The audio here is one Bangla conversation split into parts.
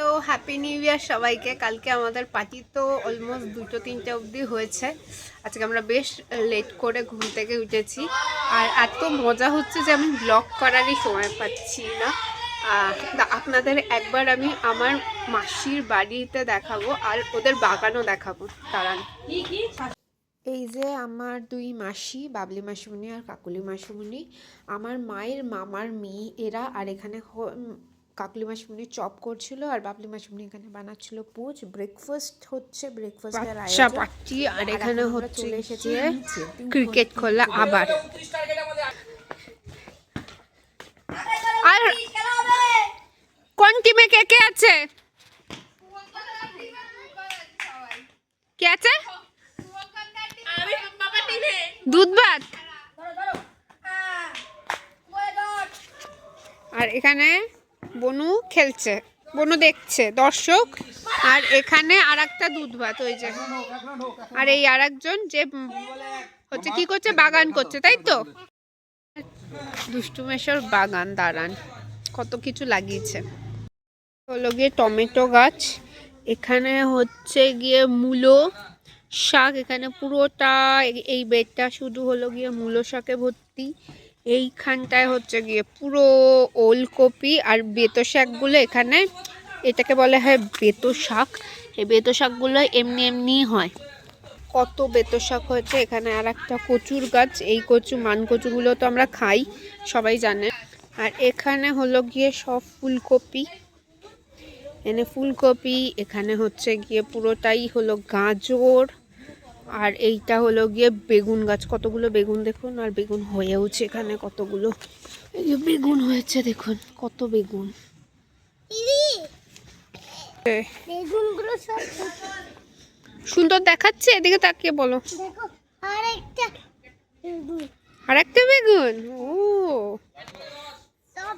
হ্যালো হ্যাপি নিউ ইয়ার সবাইকে। কালকে আমাদের পার্টি তো অলমোস্ট দুটো, তিনটে অবধি হয়েছে। আজকে আমরা বেশ লেট করে ঘুম থেকে উঠেছি। আর এত মজা হচ্ছে যে আমি ব্লগ করারই সময় পাচ্ছি না। আপনাদের একবার আমি আমার মাসির বাড়িতে দেখাবো আর ওদের বাগানও দেখাবো। দাঁড়ান। এই যে আমার দুই মাসি, বাবলি মাসিমণি আর কাকুলি মাসিমণি, আমার মায়ের মামার মেয়ে, এরা আর এখানে কাকুলি মাসিমণি চপ করছিল আর বাবলি মাসিমণি এখানে বানাচ্ছিল পোচ। ব্রেকফাস্ট হচ্ছে ব্রেকফাস্টের আয়োজন। পার্টি। আর এখানে হচ্ছে এসেছি ক্রিকেট খেলা আবার। আর কোন টিমে কে কে আছে? কে আছে? দুধ ভাত আর এখানে বনু খেলছে, বনু দেখছে, দর্শক। আর এখানে আর একটা দুধ ভাত ওই যে। আর এই আর একজন যে হচ্ছে কি করছে, বাগান করছে, তাই তো? দুষ্টুমেশর বাগান, দাঁড়ান, কত কিছু লাগিয়েছে। হলো গিয়ে টমেটো গাছ, এখানে হচ্ছে গিয়ে মূলো শাক, এখানে পুরোটা এই বেডটা শুধু হলো গিয়ে মূলো শাকে ভর্তি। এইখানটায় হচ্ছে গিয়ে পুরো ওলকপি আর বেতো শাকগুলো এখানে, এটাকে বলা হয় বেতো শাক। এই বেতো শাকগুলো এমনি এমনি হয়। কত বেতো শাক হয়েছে এখানে আর একটা কচুর গাছ। এই কচু, মান কচুগুলো তো আমরা খাই, সবাই জানে। আর এখানে হলো গিয়ে সব ফুলকপি। এনে ফুলকপি, এখানে হচ্ছে গিয়ে পুরোটাই হলো গাজর। আর এইটা হলো গিয়ে বেগুন গাছ। কতগুলো বেগুন দেখুন? আর বেগুন হয়েওছে এখানে কতগুলো? এই যে বেগুন হয়েছে দেখুন কত বেগুন। সুন্দর দেখাচ্ছে এদিকে তাকিয়ে বলো। আর একটা বেগুন। ও।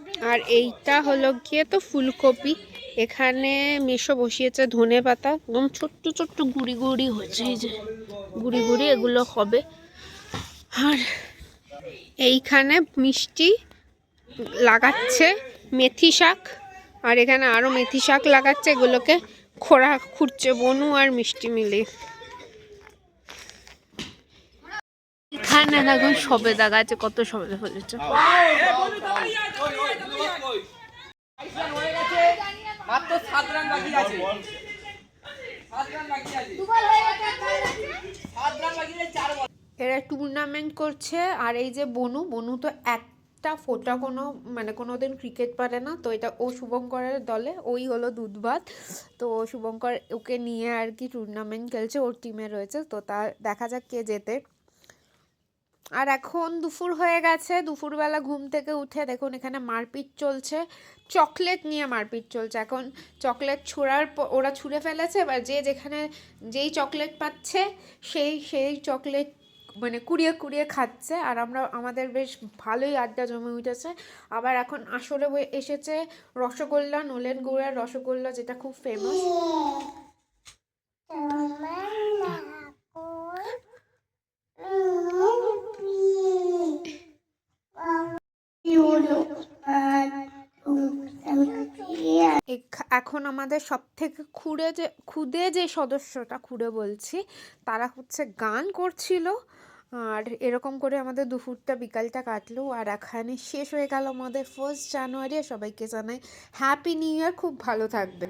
বেগুন। আর এইটা হলো গিয়ে তো ফুলকপি। এখানে মেশো বসিয়েছে ধনে পাতা, একদম ছোট্ট ছোট্ট গুড়ি গুড়ি হয়েছে, এই যে গুড়ি গুড়ি এগুলো হবে। আর এইখানে মিষ্টি লাগাচ্ছে মেথি শাক, আর এখানে আরও মেথি শাক লাগাচ্ছে, এগুলোকে খোড়া খুঁড়ছে বনু আর মিষ্টি মিলে। এখানে দেখুন সবেদা গাছে কত সবেদা ফলেছে। মাত্র সাত রান বাকি আছে। সাত রান বাকি আছে। সাত রান বাকি আছে চার বল। এরা টুর্নামেন্ট করছে আর এই যে বনু বনু তো একটা ফোটা কোনো মানে কোনো দিন ক্রিকেট পারে না তো এটা ও শুভঙ্করের দলে ওই হলো দুধভাত তো শুভঙ্কর ওকে নিয়ে আর কি টুর্নামেন্ট খেলছে ওর টিমে রয়েছে তো তার দেখা যাক কে জেতে। আর এখন দুপুর হয়ে গেছে, দুপুরবেলা ঘুম থেকে উঠে দেখুন এখানে মারপিট চলছে, চকলেট নিয়ে মারপিট চলছে। এখন চকলেট ছোঁড়ার ওরা ছুঁড়ে ফেলেছে, এবার যে যেখানে যেই চকলেট পাচ্ছে, সেই সেই চকলেট মানে কুড়িয়ে কুড়িয়ে খাচ্ছে, আর আমরা, আমাদের বেশ ভালোই আড্ডা জমে উঠেছে। আবার এখন আসলে এসেছে রসগোল্লা, নোলেন গুড়ের রসগোল্লা, যেটা খুব ফেমাস এখন আমাদের সব থেকে খুঁড়ে যে, খুদে যে সদস্যটা খুঁড়ে বলছি, তারা হচ্ছে গান করছিল, আর এরকম করে আমাদের দুপুরটা, বিকালটা কাটলো, আর এখানে শেষ হয়ে গেল আমাদের ফার্স্ট জানুয়ারি সবাইকে জানাই হ্যাপি নিউ ইয়ার খুব ভালো থাকবে